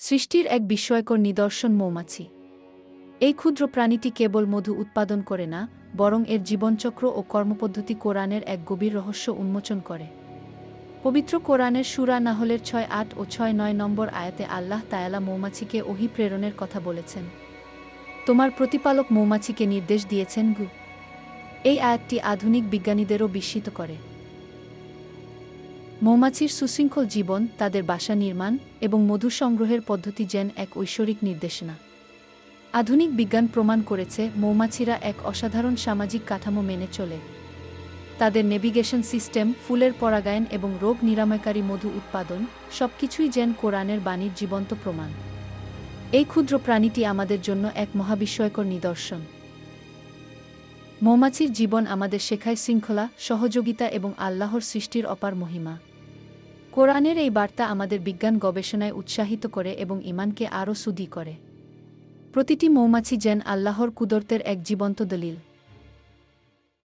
সৃষ্টির এক বিস্ময়কর নিদর্শন মৌমাছি। এই ক্ষুদ্র প্রাণীটি কেবল মধু উৎপাদন করে না, বরং এর জীবনচক্র ও কর্মপদ্ধতি কোরআনের এক গভীর রহস্য উন্মোচন করে। পবিত্র কোরআনের সুরা নাহলের ছয় আট ও ছয় নয় নম্বর আয়াতে আল্লাহ তায়ালা মৌমাছিকে ওহি প্রেরণের কথা বলেছেন। তোমার প্রতিপালক মৌমাছিকে নির্দেশ দিয়েছেন গু। এই আয়াতটি আধুনিক বিজ্ঞানীদেরও বিস্মিত করে। মৌমাছির সুশৃঙ্খল জীবন, তাদের বাসা নির্মাণ এবং মধু সংগ্রহের পদ্ধতি যেন এক ঐশ্বরিক নির্দেশনা। আধুনিক বিজ্ঞান প্রমাণ করেছে মৌমাছিরা এক অসাধারণ সামাজিক কাঠামো মেনে চলে। তাদের নেভিগেশন সিস্টেম, ফুলের পরাগায়ন এবং রোগ নিরাময়কারী মধু উৎপাদন সবকিছুই যেন কোরআনের বাণীর জীবন্ত প্রমাণ। এই ক্ষুদ্র প্রাণীটি আমাদের জন্য এক মহাবিস্ময়কর নিদর্শন। মৌমাছির জীবন আমাদের শেখায় শৃঙ্খলা, সহযোগিতা এবং আল্লাহর সৃষ্টির অপার মহিমা। কোরআনের এই বার্তা আমাদের বিজ্ঞান গবেষণায় উৎসাহিত করে এবং ইমানকে আরও সুদী করে। প্রতিটি মৌমাছি যেন আল্লাহর কুদরতের এক জীবন্ত দলিল।